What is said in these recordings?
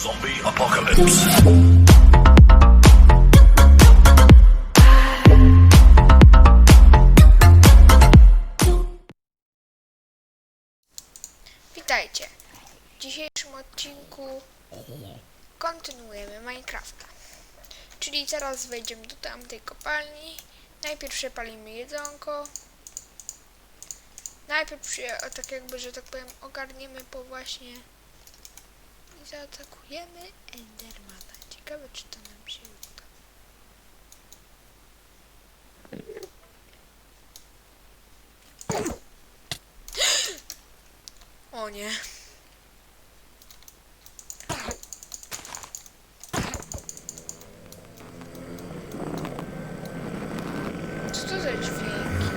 Zombie apocalypse. Witajcie. W dzisiejszym odcinku kontynuujemy Minecrafta. Czyli zaraz wejdziemy do tamtej kopalni. Najpierw przepalimy jedzonko. Najpierw tak jakby, że tak powiem, ogarniemy po właśnie zaatakujemy Endermana. Ciekawe, czy to nam się uda. O nie. Co to za dźwięki?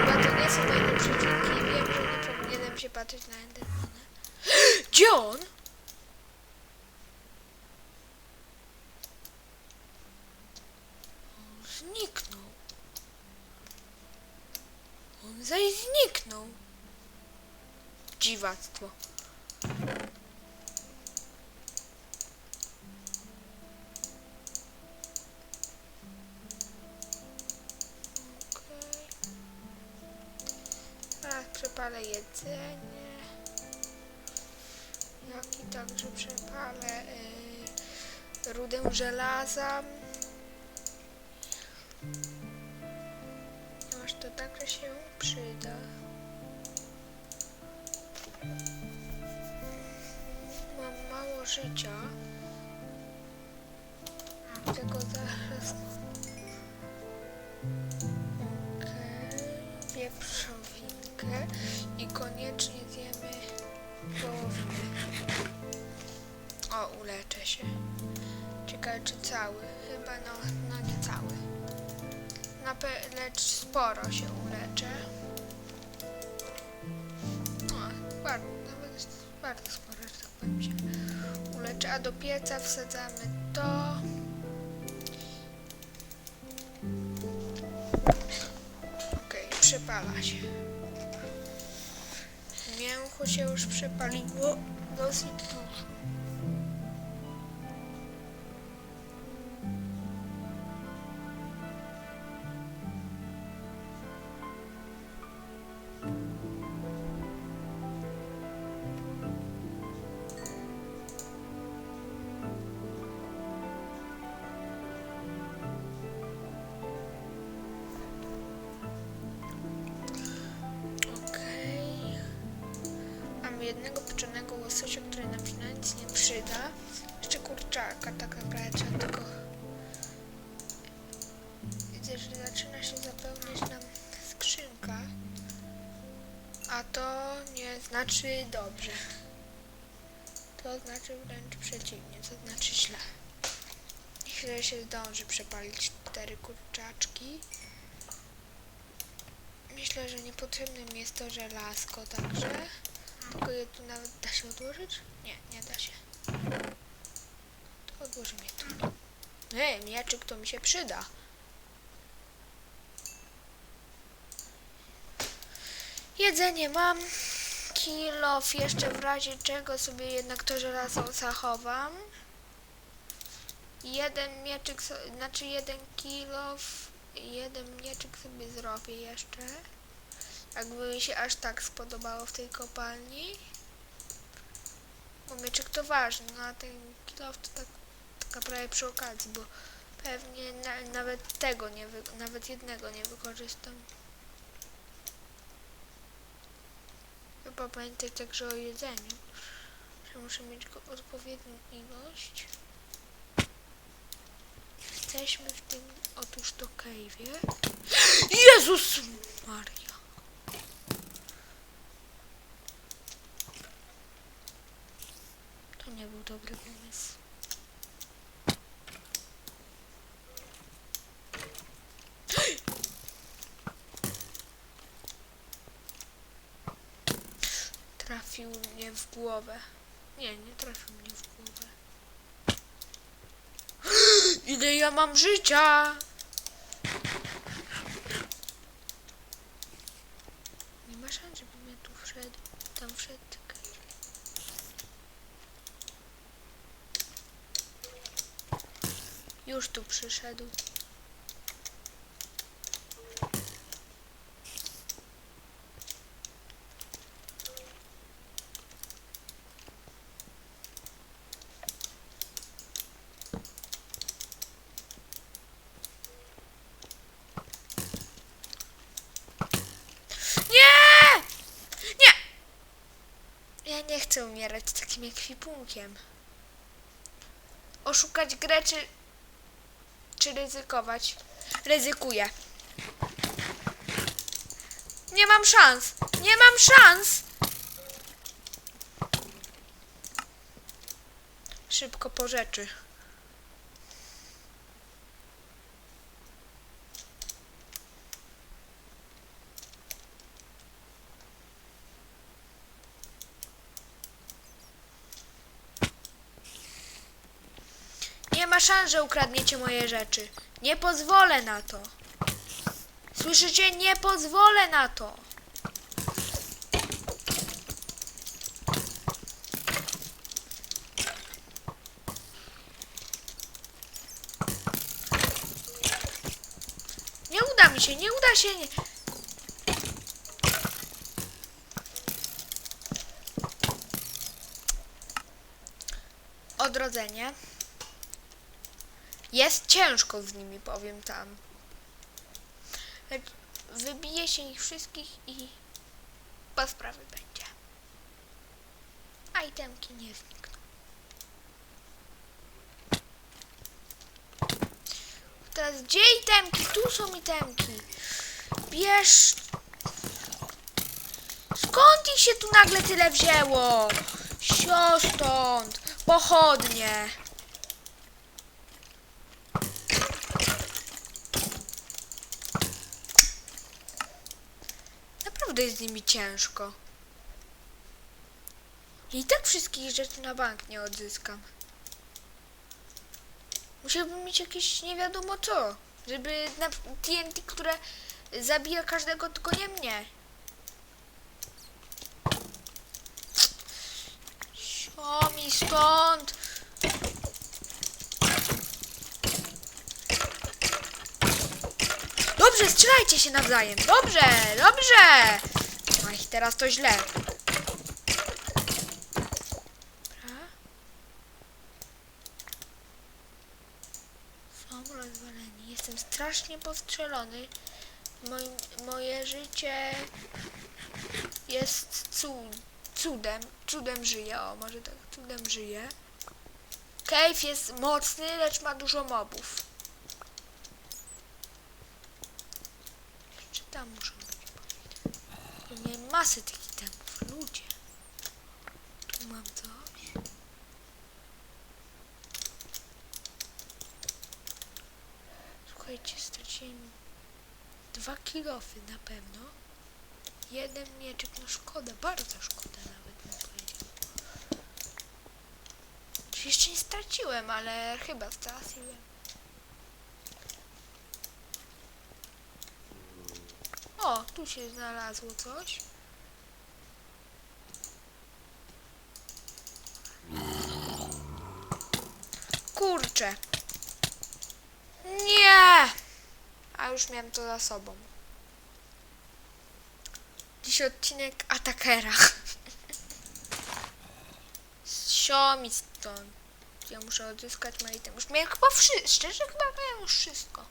Chyba to nie są najlepsze dźwięki. Wiem, że nie powinienem się patrzeć na Endermana. Gdzie on? On zniknął. On zaś zniknął. Dziwactwo. Przepalę jedzenie. Jak i także przepalę y, rudę żelaza. Ponieważ to także się przyda. Mam mało życia. Tego zaraz. Okej. I koniecznie zjemy wołowinę. O, uleczę się. Ciekawe czy cały. Chyba no, no nie cały. Na pe- lecz sporo się uleczę. O, bardzo, nawet bardzo sporo, że tak powiem się uleczę. A do pieca wsadzamy to. Okej, przepala się. Się już przepaliło dosyć dużo. Znaczy dobrze. To znaczy wręcz przeciwnie, to znaczy źle. Myślę, się zdąży przepalić cztery kurczaczki. Myślę, że niepotrzebnym jest to żelazko także. Tylko je tu nawet da się odłożyć? Nie, nie da się. To odłożymy je tu. Nie, mieczyk to mi się przyda. Jedzenie mam. Kilof jeszcze w razie czego sobie jednak to żelazo zachowam. Jeden mieczyk, znaczy jeden kilof, jeden mieczyk sobie zrobię jeszcze. Jakby mi się aż tak spodobało w tej kopalni. Bo mieczyk to ważny, no a ten kilof to tak, taka prawie przy okazji, bo pewnie na, nawet tego nie, nawet jednego nie wykorzystam. Chyba pamiętaj także o jedzeniu, że muszę mieć go odpowiednią ilość. Jesteśmy w tym, otóż to cave'ie. Jezus Maria! To nie był dobry pomysł. Trafił mnie w głowę. Nie, nie trafił mnie w głowę. Ile ja mam życia? Nie masz szans, żeby mnie tu wszedł. Tam wszedł. Już tu przyszedł. Nie! Nie! Ja nie chcę umierać takim ekwipunkiem. Oszukać grę czy, czy ryzykować? Ryzykuję. Nie mam szans! Nie mam szans! Szybko po rzeczy. Ma szans, że ukradniecie moje rzeczy. Nie pozwolę na to. Słyszycie? Nie pozwolę na to. Nie uda mi się, nie uda się. Nie. Odrodzenie. Jest ciężko z nimi, powiem tam. Lecz wybije się ich wszystkich i po sprawy będzie. A itemki nie znikną. Teraz gdzie itemki? Tu są itemki. Bierz... Skąd ich się tu nagle tyle wzięło? Sio stąd. Pochodnie. Naprawdę jest z nimi ciężko. I tak wszystkich rzeczy na bank nie odzyskam. Musiałbym mieć jakieś nie wiadomo co. Żeby na TNT, które zabija każdego, tylko nie mnie. Sio mi stąd! Dobrze, strzelajcie się nawzajem. Dobrze, dobrze. Ach, teraz to źle. Rozwaleni. Jestem strasznie postrzelony. Moim, moje życie jest cud, cudem. Cudem żyje. O, może tak, cudem żyje. Cave jest mocny, lecz ma dużo mobów. Czy tam muszą być? Masę tych itemów, ludzie. Tu mam coś. Słuchajcie, straciłem dwa kilofy na pewno. Jeden mieczek, no szkoda, bardzo szkoda nawet bym powiedział. Jeszcze nie straciłem, ale chyba straciłem. O, tu się znalazło coś. Kurczę. Nie! A już miałem to za sobą. Dziś odcinek Atakera. Siomi stąd. Ja muszę odzyskać moje itemy. Już miałem chyba wszystko. Szczerze chyba miałem już wszystko.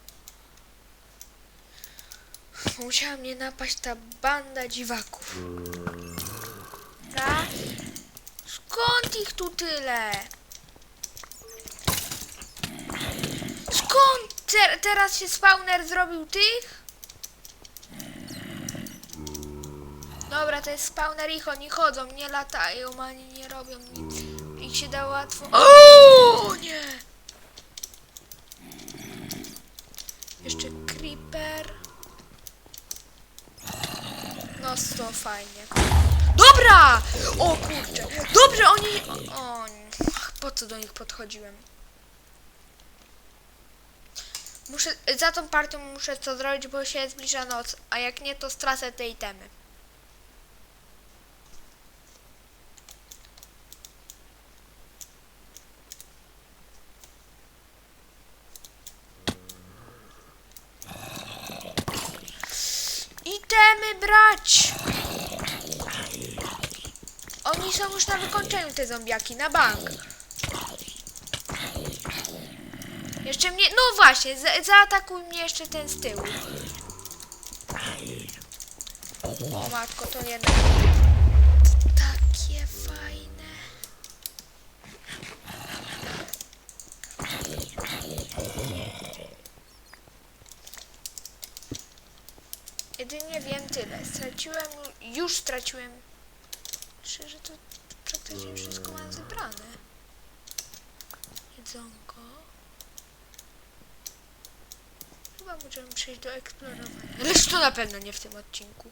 Musiała mnie napaść ta banda dziwaków. Tak? Skąd ich tu tyle? Teraz się spawner zrobił tych? Dobra, to jest spawner ich, oni chodzą, nie latają, ani nie robią nic. Ich się da łatwo... O nie! Jeszcze creeper. No to fajnie. Dobra! O kurczę. Dobrze, oni... O, po co do nich podchodziłem? Muszę, za tą partią muszę co zrobić, bo się zbliża noc, a jak nie, to stracę te itemy. Itemy brać! Oni są już na wykończeniu, te zombiaki, na bank. Jeszcze mnie, no właśnie, za, zaatakuj mnie jeszcze ten z tyłu. O matko, to jednak takie fajne. Jedynie wiem tyle. Straciłem, już straciłem. Myślę, że to praktycznie wszystko mam zebrane. Jedzonko. Chyba możemy przejść do eksplorowania. Lecz to na pewno nie w tym odcinku.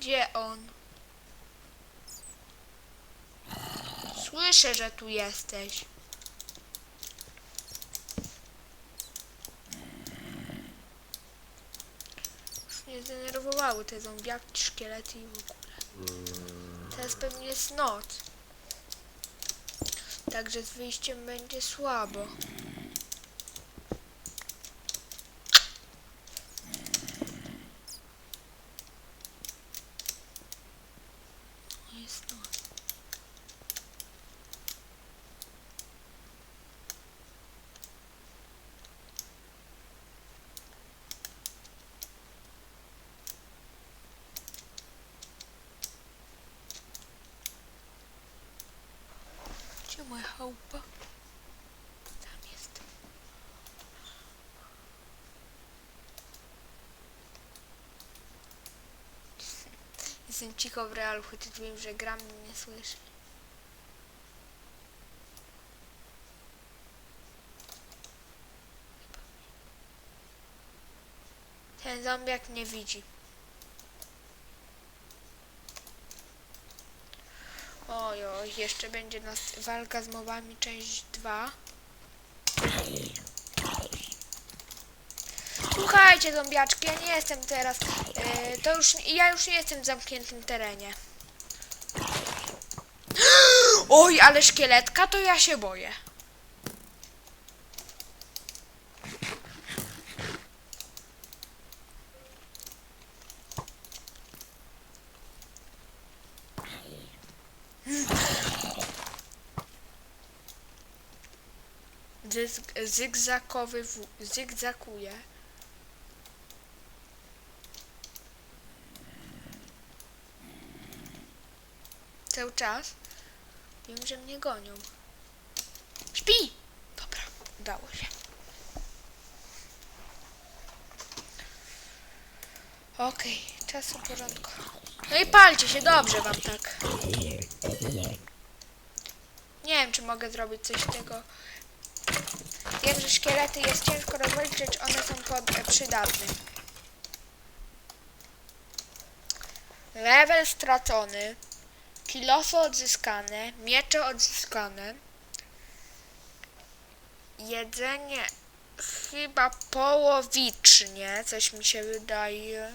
Gdzie on? Słyszę, że tu jesteś. Zdenerwowały te zombiaki, szkielety i w ogóle. Teraz pewnie jest noc. Także z wyjściem będzie słabo. Jest noc. Moja chałupa? Tam jest. Jestem cicho w realu, chociaż wiem, że gram mnie nie słyszy. Ten zombiak nie widzi. Oj, oj, jeszcze będzie nas walka z mobami, część 2. Słuchajcie, zombiaczki, ja nie jestem teraz. e, to już. Ja już nie jestem w zamkniętym terenie. Oj, ale szkieletka to ja się boję. Zygzakowy w- zygzakuje. Cały czas. Wiem, że mnie gonią. Śpi! Dobra, udało się. Okej, czas w porządku. No i palcie się, dobrze wam tak. Nie wiem, czy mogę zrobić coś tego. Wiem, że szkielety jest ciężko rozwalić, lecz one są pod, e, przydatne. Level stracony. Kilofy odzyskane. Miecze odzyskane. Jedzenie chyba połowicznie, coś mi się wydaje.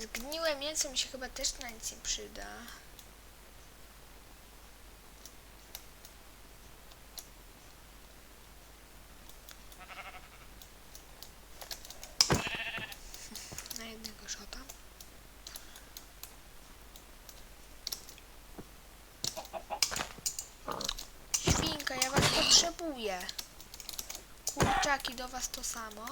Zgniłe mięso mi się chyba też na nic nie przyda. Na jednego szota. Świnka, ja was potrzebuję. Kurczaki do was to samo.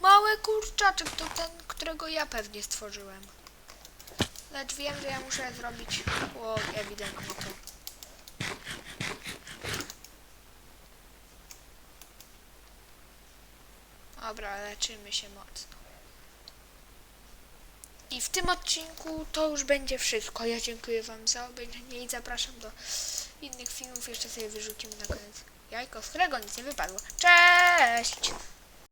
Mały kurczaczek to ten, którego ja pewnie stworzyłem. Lecz wiem, że ja muszę zrobić o, ewidentnie to. Dobra, leczymy się mocno. I w tym odcinku to już będzie wszystko. Ja dziękuję Wam za obejrzenie i zapraszam do innych filmów. Jeszcze sobie wyrzucimy na koniec jajko, z którego nic nie wypadło. Cześć!